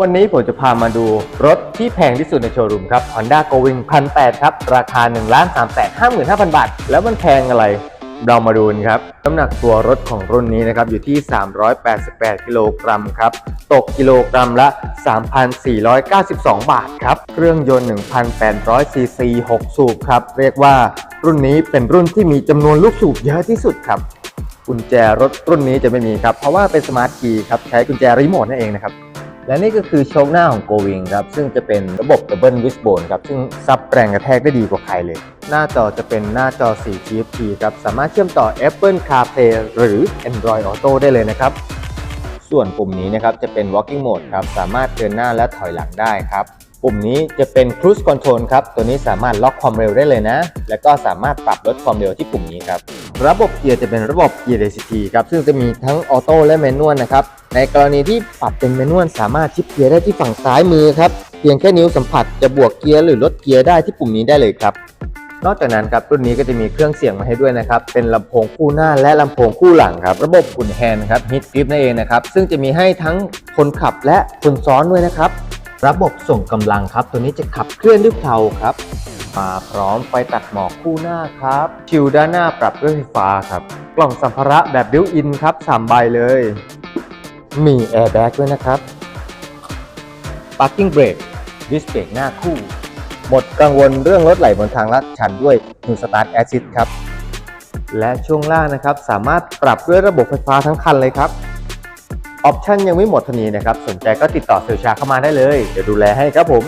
วันนี้ผมจะพามาดูรถที่แพงที่สุดในโชว์รูมครับ Honda g o w i n 1,800ครับ ราคา 1 3 5 5 0 0 0 บาท แล้วมันแพงอะไรเรามาดูนครับ น้ำหนักตัวรถของรุ่นนี้นะครับ อยู่ที่ 388 กิโลกรัมครับ ตกกิโลกรัมละ 3,492 บาทครับ เครื่องยนต์ 1,800 ซีซี 6 สูบครับ เรียกว่ารุ่นนี้เป็นรุ่นที่มีจำนวนลูกสูบเยอะที่สุดครับ กุญแจรถรุ่นนี้จะไม่มีครับ เพราะว่าเป็นสมาร์ทคีย์ครับ ใช้กุญแจรีโมทนั่นเองนะครับ และนี่ก็คือโชคหน้าของ g o w i n ครับ ซึ่งจะเป็นระบบ Double Wishbone ครับ ซึ่งซับแรงกระแทกได้ดีกว่าใครเลย หน้าจอจะเป็นหน้าจอ4 TFT ครับ สามารถเชื่อมต่อ Apple CarPlay หรือ Android Auto ได้เลยนะครับ ส่วนปุ่มนี้นะครับจะเป็น Walking Mode ครับ สามารถเดินหน้าและถอยหลังได้ครับปุ่มนี้จะเป็น Cruise Control ครับ ตัวนี้สามารถล็อกความเร็วได้เลยนะ แล้วก็สามารถปรับลดความเร็วที่ปุ่มนี้ครับ ระบบเกียร์จะเป็นระบบเกียร์ DCT ครับซึ่งจะมีทั้งออโต้และแมนนวลนะครับในกรณีที่ปรับเป็นแมนนวลสามารถชิปเกียร์ได้ที่ฝั่งซ้ายมือครับเพียงแค่นิ้วสัมผัสจะบวกเกียร์หรือลดเกียร์ได้ที่ปุ่มนี้ได้เลยครับนอกจากนั้นครับรุ่นนี้ก็จะมีเครื่องเสียงมาให้ด้วยนะครับ เป็นลำโพงคู่หน้าและลำโพงคู่หลังครับ ระบบอุ่นแฮนด์ครับฮิตกริปนั่นเองนะครับ ซึ่งจะมีให้ทั้งคนขับและคนซ้อนด้วยนะครับ ระบบส่งกำลังครับ ตัวนี้จะขับเคลื่อนด้วยเพลาครับ มาพร้อมไฟตัดหมอกคู่หน้าครับชิวด้านหน้าปรับด้วยไฟฟ้าครับ กล่องสัมภาระแบบบิวอินครับ3ใบเลย มีแอร์แบ็กด้วยนะครับ Parking Brake ดิสเบรกหน้าคู่ หมดกังวลเรื่องรถไหลบนทางลาดชันด้วย New Start Assist ครับ และช่วงล่างนะครับสามารถปรับด้วยระบบไฟฟ้าทั้งคันเลยครับ ออปชั่นยังไม่หมดเท่านี้นะครับ สนใจก็ติดต่อเซลชาเข้ามาได้เลย เดี๋ยวดูแลให้ครับผม